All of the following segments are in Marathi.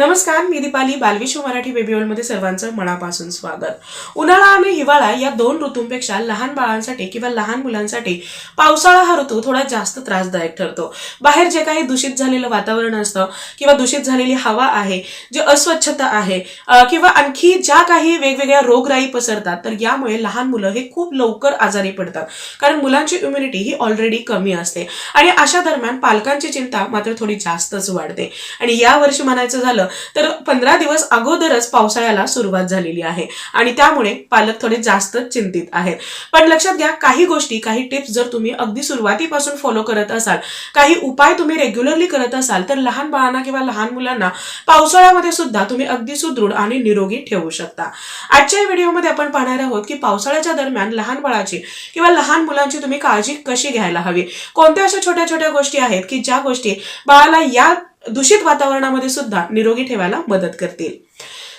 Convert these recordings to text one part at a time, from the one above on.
नमस्कार मी दीपाली बालविश्व मराठी बेबी मध्ये सर्वांचं मनापासून स्वागत. उन्हाळा आणि हिवाळा या दोन ऋतूंपेक्षा लहान बाळांसाठी किंवा लहान मुलांसाठी पावसाळा हा ऋतू थोडा जास्त त्रासदायक ठरतो. बाहेर जे काही दूषित झालेलं वातावरण असतं किंवा दूषित झालेली हवा आहे जे अस्वच्छता आहे किंवा आणखी ज्या काही वेगवेगळ्या रोगराई पसरतात तर यामुळे लहान मुलं हे खूप लवकर आजारी पडतात. कारण मुलांची इम्युनिटी ही ऑलरेडी कमी असते. आणि अशा दरम्यान पालकांची चिंता मात्र थोडी जास्तच वाढते. आणि या वर्षी म्हणायचं झालं तर पंधरा दिवस अगोदरच पावसाळ्याला सुरुवात झालेली आहे. आणि त्यामुळे पालक थोडे जास्त चिंतित आहेत. पण लक्षात घ्या काही गोष्टी काही टिप्स जर तुम्ही अगदी सुरुवातीपासून फॉलो करत असाल काही उपाय तुम्ही रेग्युलरली करत असाल तर लहान बाळांना किंवा लहान मुलांना पावसाळ्यामध्ये सुद्धा तुम्ही अगदी सुदृढ आणि निरोगी ठेवू शकता. आजच्या व्हिडिओमध्ये आपण पाहणार आहोत की पावसाळ्याच्या दरम्यान लहान बाळाची किंवा लहान मुलांची तुम्ही काळजी कशी घ्यायला हवी? कोणत्या अशा छोट्या छोट्या गोष्टी आहेत की ज्या गोष्टी बाळाला या दूषित वातावरणामध्ये सुद्धा निरोगी ठेवायला मदत करतील.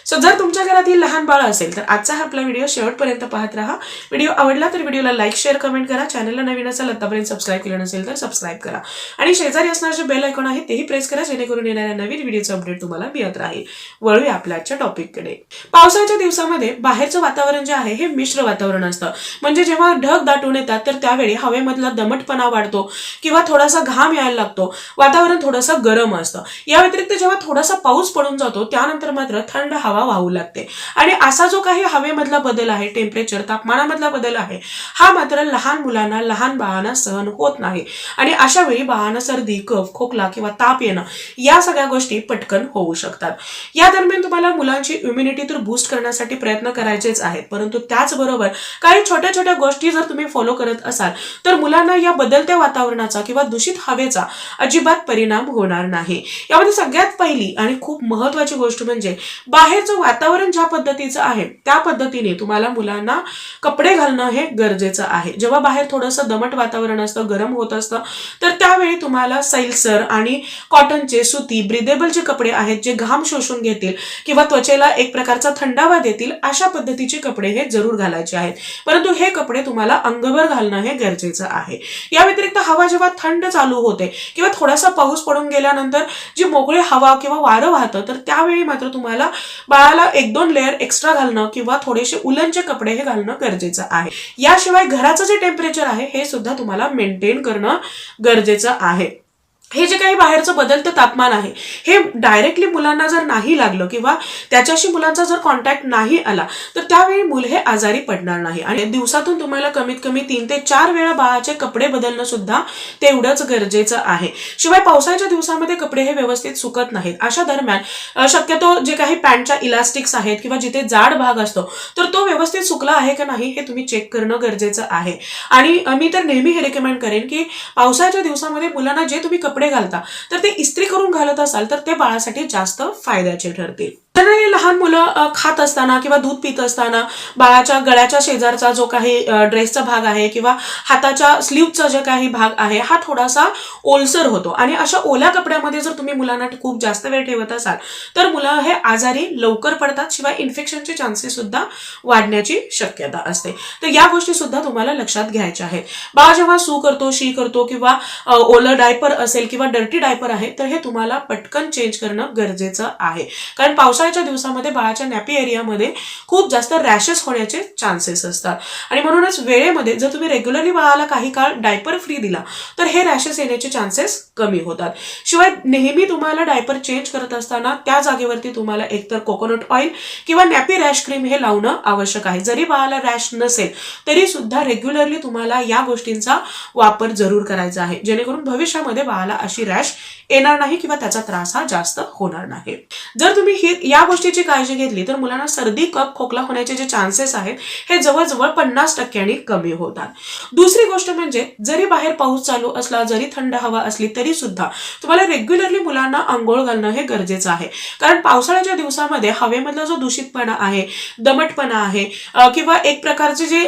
सो जर तुमच्या घरातील लहान बाळ असेल तर आजचा हा आपला व्हिडिओ शेवटपर्यंत पाहत राहा. व्हिडिओ आवडला तर व्हिडिओला लाईक शेअर कमेंट करा. चॅनलला नवीन असेल आतापर्यंत सबस्क्राईब केलं नसेल तर सबस्क्राईब करा. आणि शेजारी असणारे जे बेल आयकॉन आहे तेही प्रेस करा जेणेकरून येणाऱ्या नवीन व्हिडिओचं अपडेट तुम्हाला मिळत राहील. वळूया आपल्या आजच्या टॉपिककडे पावसाळ्याच्या दिवसामध्ये बाहेरचं वातावरण जे आहे हे मिश्र वातावरण असतं. म्हणजे जेव्हा ढग दाटून येतात तर त्यावेळी हवेमधला दमटपणा वाढतो किंवा थोडासा घाम यायला लागतो. वातावरण थोडंसं गरम असतं. या व्यतिरिक्त जेव्हा थोडासा पाऊस पडून जातो त्यानंतर मात्र थंड हवा हवा वाहू लागते. आणि असा जो काही हवेमधला बदल आहे टेम्परेचर तापमानामधला बदल आहे हा मात्र लहान मुलांना लहान बाळांना सहन होत नाही. आणि अशा वेळी बाळांना सर्दी कफ खोकला किंवा ताप येणं या सगळ्या गोष्टी पटकन होऊ शकतात. या दरम्यान तुम्हाला मुलांची इम्युनिटी तर बूस्ट करण्यासाठी प्रयत्न करायचेच आहेत. परंतु त्याचबरोबर काही छोट्या छोट्या गोष्टी जर तुम्ही फॉलो करत असाल तर मुलांना या बदलत्या वातावरणाचा किंवा दूषित हवेचा अजिबात परिणाम होणार नाही. यामध्ये सगळ्यात पहिली आणि खूप महत्वाची गोष्ट म्हणजे बाहेर बाहेरचं वातावरण ज्या पद्धतीचं आहे त्या पद्धतीने तुम्हाला मुलांना कपडे घालणं हे गरजेचं आहे. जेव्हा बाहेर थोडंसं दमट वातावरण असतं गरम होत असतं तर त्यावेळी तुम्हाला सैलसर आणि कॉटनचे सुती ब्रिदेबल जे कपडे आहेत जे घाम शोषून घेतील किंवा त्वचेला एक प्रकारचा थंडावा देतील अशा पद्धतीचे कपडे हे जरूर घालायचे आहेत. परंतु हे कपडे तुम्हाला अंगभर घालणं हे गरजेचं आहे. या व्यतिरिक्त हवा जेव्हा थंड चालू होते किंवा थोडासा पाऊस पडून गेल्यानंतर जी मोकळी हवा किंवा वारं वाहतं तर त्यावेळी मात्र तुम्हाला बाळाला एक दोन लेअर एक्स्ट्रा घालणं किंवा थोडेसे उलनचे कपडे हे घालणं गरजेचं आहे. याशिवाय घराचं जे टेम्परेचर आहे हे सुद्धा तुम्हाला मेंटेन करणं गरजेचं आहे. हे जे काही बाहेरचं बदलतं तापमान आहे हे डायरेक्टली मुलांना जर नाही लागलं किंवा त्याच्याशी मुलांचा जर कॉन्टॅक्ट नाही आला तर त्यावेळी मुलं हे आजारी पडणार नाही. आणि दिवसातून तुम्हाला कमीत कमी तीन ते चार वेळा बाळाचे कपडे बदलणं सुद्धा तेवढंच गरजेचं आहे. शिवाय पावसाळ्याच्या दिवसामध्ये कपडे हे व्यवस्थित सुकत नाहीत. अशा दरम्यान शक्यतो जे काही पॅन्टच्या इलास्टिक्स आहेत किंवा जिथे जाड भाग असतो तर तो व्यवस्थित सुकला आहे का नाही हे तुम्ही चेक करणं गरजेचं आहे. आणि मी तर नेहमी हे रेकमेंड करेन की पावसाळ्याच्या दिवसामध्ये मुलांना जे तुम्ही कपडे घालता. तर ते इस्त्री करून घालत असाल तर ते बाळासाठी जास्त फायद्याचे ठरतील. जनरली लहान मुलं खात असताना किंवा दूध पित असताना बाळाच्या गळ्याच्या शेजारचा जो काही ड्रेसचा भाग आहे किंवा हाताच्या स्लीवचा जे काही भाग आहे हा थोडासा ओलसर होतो. आणि अशा ओल्या कपड्यामध्ये जर तुम्ही मुलांना खूप जास्त वेळ ठेवत असाल तर मुलं हे आजारी लवकर पडतात शिवाय इन्फेक्शनचे चान्सेस सुद्धा वाढण्याची शक्यता असते. तर या गोष्टी सुद्धा तुम्हाला लक्षात घ्यायच्या आहेत. बाळ जेव्हा सू करतो शी करतो किंवा ओलं डायपर असेल किंवा डर्टी डायपर आहे तर हे तुम्हाला पटकन चेंज करणं गरजेचं आहे. कारण पावसाळ्याच्या दिवसामध्ये बाळाच्या नॅपी एरियामध्ये खूप जास्त रॅशेस होण्याचे चान्सेस असतात. आणि म्हणूनच वेळेमध्ये जर तुम्ही रेग्युलरली बाळाला काही काळ डायपर फ्री दिला तर हे रॅशेस येण्याचे चान्सेस कमी होतात. शिवाय नेहमी तुम्हाला डायपर चेंज करत असताना त्या जागेवरती तुम्हाला एकतर कोकोनट ऑइल किंवा नॅपी रॅश क्रीम हे लावणं आवश्यक आहे. जरी बाळाला रॅश नसेल तरी सुद्धा रेग्युलरली तुम्हाला या गोष्टींचा वापर जरूर करायचा आहे. जेणेकरून भविष्यामध्ये बाळाला अशी रॅश येणार नाही किंवा त्याचा त्रास हा जास्त होणार नाही. जर तुम्ही ही या गोष्टीची काळजी घेतली तर मुलांना सर्दी कप खोकला होण्याचे जे चान्सेस आहेत हे जवळजवळ पन्नास टक्क्यांनी कमी होतात. दुसरी गोष्ट म्हणजे जरी बाहेर पाऊस चालू असला जरी थंड हवा असली तरी सुद्धा तुम्हाला रेग्युलरली मुलांना आंघोळ घालणं हे गरजेचं आहे. कारण पावसाळ्याच्या दिवसामध्ये हवेमधला जो दूषितपणा आहे दमटपणा आहे किंवा एक प्रकारचे जे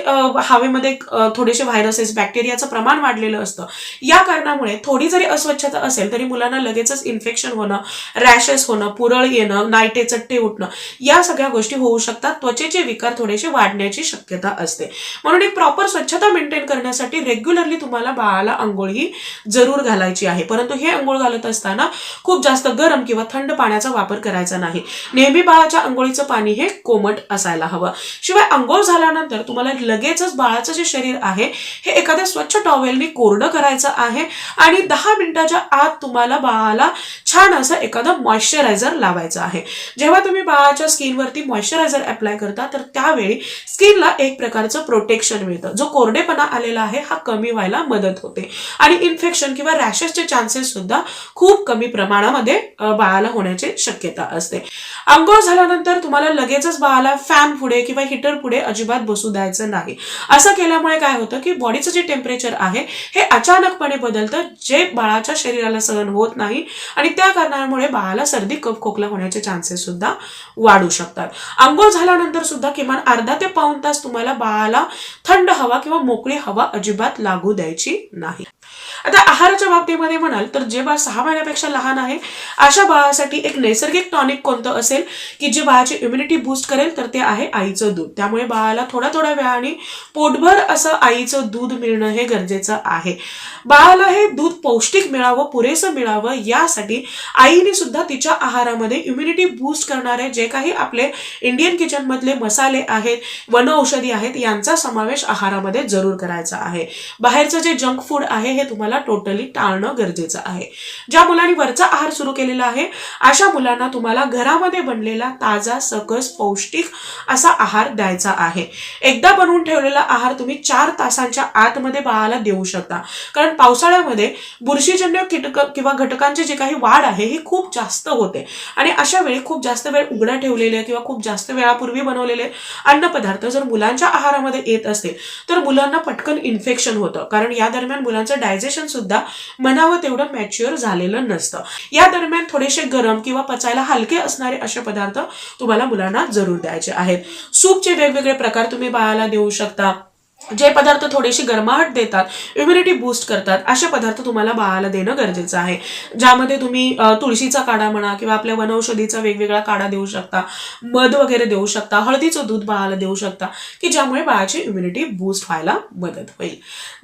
हवेमध्ये थोडेसे व्हायरसेस बॅक्टेरियाचं प्रमाण वाढलेलं असतं या कारणामुळे थोडी जरी अस्वच्छता असेल तरी मुलांना लगेचच इन्फेक्शन होणं रॅशेस होणं पुरळ येणं नायटेचं चट्टे उठणं. या सगळ्या गोष्टी होऊ शकतात. त्वचेचे विकार थोडेसे वाढण्याची शक्यता असते. म्हणून एक प्रॉपर स्वच्छता मेंटेन करण्यासाठी रेग्युलरली तुम्हाला बाळाला आंघोळ ही जरूर घालायची आहे. परंतु हे आंघोळ घालत असताना खूप जास्त गरम किंवा थंड पाण्याचा वापर करायचा नाही. नेहमी बाळाच्या आंघोळीचं पाणी हे कोमट असायला हवं. शिवाय आंघोळ झाल्यानंतर तुम्हाला लगेचच बाळाचं जे शरीर आहे हे एखाद्या स्वच्छ टॉवेलनी कोरडं करायचं आहे आणि दहा मिनिटाच्या आत तुम्हाला बाळाला छान असं एखादं मॉइश्चरायझर लावायचं आहे. जेव्हा तुम्ही बाळाच्या स्किनवरती मॉइश्चरायझर अप्लाय करता तर त्यावेळी स्किनला एक प्रकारचं प्रोटेक्शन मिळतं. जो कोरडेपणा आलेला आहे हा कमी व्हायला मदत होते. आणि इन्फेक्शन किंवा रॅशेसचे चान्सेस सुद्धा खूप कमी प्रमाणामध्ये बाळाला होण्याची शक्यता असते. आंघोळ झाल्यानंतर तुम्हाला लगेचच बाळाला फॅन पुढे किंवा हिटर पुढे अजिबात बसू द्यायचं नाही. असं केल्यामुळे काय होतं की बॉडीचं जे टेम्परेचर आहे हे अचानकपणे बदलतं. जे बाळाच्या शरीराला सहन होत नाही आणि त्या कारणामुळे बाळाला सर्दी कप खोकला होण्याचे चान्सेस सुद्धा वाढू शकतात. आंघोळ झाल्यानंतर सुद्धा किमान अर्धा ते पाऊण तास तुम्हाला बाळाला थंड हवा किंवा मोकळी हवा अजिबात लागू द्यायची नाही. आता आहाराच्या बाबतीमध्ये म्हणाल तर जे बाळ सहा महिन्यापेक्षा लहान आहे अशा बाळासाठी एक नैसर्गिक टॉनिक कोणतं असेल की जे बाळाची इम्युनिटी बूस्ट करेल तर ते आहे आईचं दूध. त्यामुळे बाळाला थोड्या थोड्या वेळाने पोटभर असं आईचं दूध मिळणं हे गरजेचं आहे. बाळाला हे दूध पौष्टिक मिळावं पुरेसं मिळावं यासाठी आईने सुद्धा तिच्या आहारामध्ये इम्युनिटी बूस्ट करणारे जे काही आपले इंडियन किचन मधले मसाले आहेत वन औषधी आहेत यांचा समावेश आहारामध्ये जरूर करायचा आहे. बाहेरचं जे जंक फूड आहे हे तुम्हाला टोटली टाळणं गरजेचं आहे. ज्या मुलांनी वरचा आहार सुरू केलेला आहे अशा मुलांना तुम्हाला घरामध्ये बनलेला ताजा सकस पौष्टिक असा आहार द्यायचा आहे. एकदा बनवून ठेवलेला आहार तुम्ही चार तासांच्या आतमध्ये बाळाला देऊ शकता. कारण पावसाळ्यामध्ये बुरशीजन्य कीटक किंवा घटकांची जे काही वाढ आहे ही खूप जास्त होते. आणि अशा वेळी खूप जास्त वेळ उघडा ठेवलेले किंवा खूप जास्त वेळापूर्वी बनवलेले अन्नपदार्थ जर मुलांच्या आहारामध्ये येत असतील तर मुलांना पटकन इन्फेक्शन होतं. कारण या दरम्यान मुलांचं डायजेशन सुद्धा म्हणावं तेवढं मॅच्युअर झालेलं नसतं. या दरम्यान थोडेसे गरम किंवा पचायला हलके असणारे असे पदार्थ तुम्हाला मुलांना जरूर द्यायचे आहेत. सूपचे वेगवेगळे प्रकार तुम्ही बाळाला देऊ शकता. जे पदार्थ थोडीशी गरमाहट देतात इम्युनिटी बूस्ट करतात असे पदार्थ तुम्हाला बाळाला देणं गरजेचं आहे. ज्यामध्ये तुम्ही तुळशीचा काढा म्हणा किंवा आपल्या वनौषधीचा वेगवेगळा काढा देऊ शकता मध वगैरे देऊ शकता हळदीचं दूध बाळाला देऊ शकता की ज्यामुळे बाळाची इम्युनिटी बूस्ट व्हायला मदत होईल.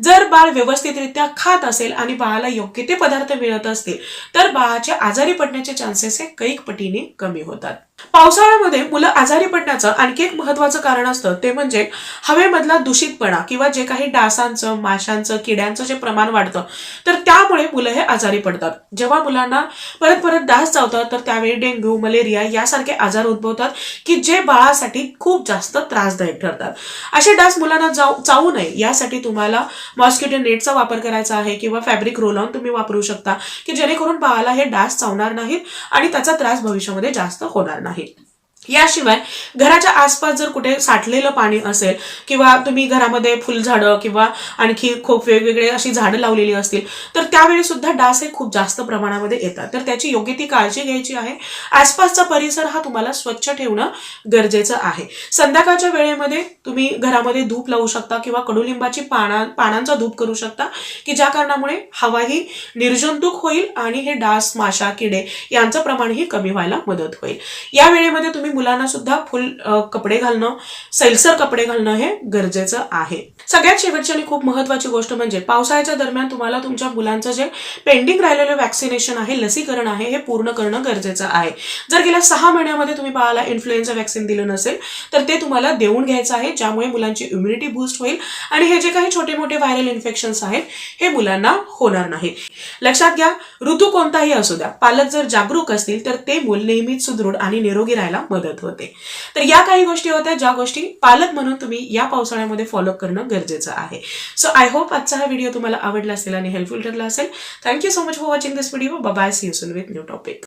जर बाळ व्यवस्थितरित्या खात असेल आणि बाळाला योग्य ते पदार्थ मिळत असतील तर बाळाचे आजारी पडण्याचे चान्सेस हे कैक पटीने कमी होतात. पावसाळ्यामध्ये मुलं आजारी पडण्याचं आणखी एक महत्वाचं कारण असतं ते म्हणजे हवेमधला दूषितपणा किंवा जे काही डासांचं माशांचं किड्यांचं जे प्रमाण वाढतं तर त्यामुळे मुलं हे आजारी पडतात. जेव्हा मुलांना परत परत डास चावतात तर त्यावेळी डेंग्यू मलेरिया यासारखे आजार उद्भवतात की जे बाळासाठी खूप जास्त त्रासदायक ठरतात. असे डास मुलांना जाऊ चावू नये यासाठी तुम्हाला मॉस्किटो नेटचा वापर करायचा आहे किंवा फॅब्रिक रोल ऑन तुम्ही वापरू शकता की जेणेकरून बाळाला हे डास चावणार नाहीत आणि त्याचा त्रास भविष्यामध्ये जास्त होणार नाही. ahead. याशिवाय घराच्या आसपास जर कुठे साठलेलं पाणी असेल किंवा तुम्ही घरामध्ये फुलझाडं किंवा आणखी खूप वेगवेगळे अशी झाडं लावलेली असतील तर त्यावेळी सुद्धा डास हे खूप जास्त प्रमाणामध्ये येतात. तर त्याची योग्य ती काळजी घ्यायची आहे. आसपासचा परिसर हा तुम्हाला स्वच्छ ठेवणं गरजेचं आहे. संध्याकाळच्या वेळेमध्ये तुम्ही घरामध्ये धूप लावू शकता किंवा कडुलिंबाची पाना पानांचा धूप करू शकता की ज्या कारणामुळे हवा ही निर्जंतुक होईल आणि हे डास माशा किडे यांचं प्रमाणही कमी व्हायला मदत होईल. या वेळेमध्ये तुम्ही मुलांना सुद्धा फुल कपडे घालणं सैलसर कपडे घालणं हे गरजेचं आहे. सगळ्यात शेवटची आणि खूप महत्वाची गोष्ट म्हणजे पावसाळ्याच्या दरम्यान तुम्हाला तुमच्या मुलांचं जे पेंडिंग राहिलेलं वॅक्सिनेशन आहे लसीकरण आहे हे पूर्ण करणं गरजेचं आहे. जर गेल्या सहा महिन्यामध्ये तुम्ही बाळाला इन्फ्लुएन्झा वॅक्सिन दिलं नसेल तर ते तुम्हाला देऊन घ्यायचं आहे ज्यामुळे मुलांची इम्युनिटी बूस्ट होईल आणि हे जे काही छोटे मोठे व्हायरल इन्फेक्शन्स आहेत हे मुलांना होणार नाही. लक्षात घ्या ऋतू कोणताही असू द्या पालक जर जागरूक असतील तर ते मूल नेहमीच सुदृढ आणि निरोगी राहायला मदत होते. तर या काही गोष्टी होत्या ज्या गोष्टी पालक म्हणून तुम्ही या पावसाळ्यामध्ये फॉलो करणं गरजेचं आहे. सो आय होप आजचा हा व्हिडिओ तुम्हाला आवडला असेल आणि हेल्पफुल ठरला असेल. Thank you so much for watching this video bye see you soon with new topic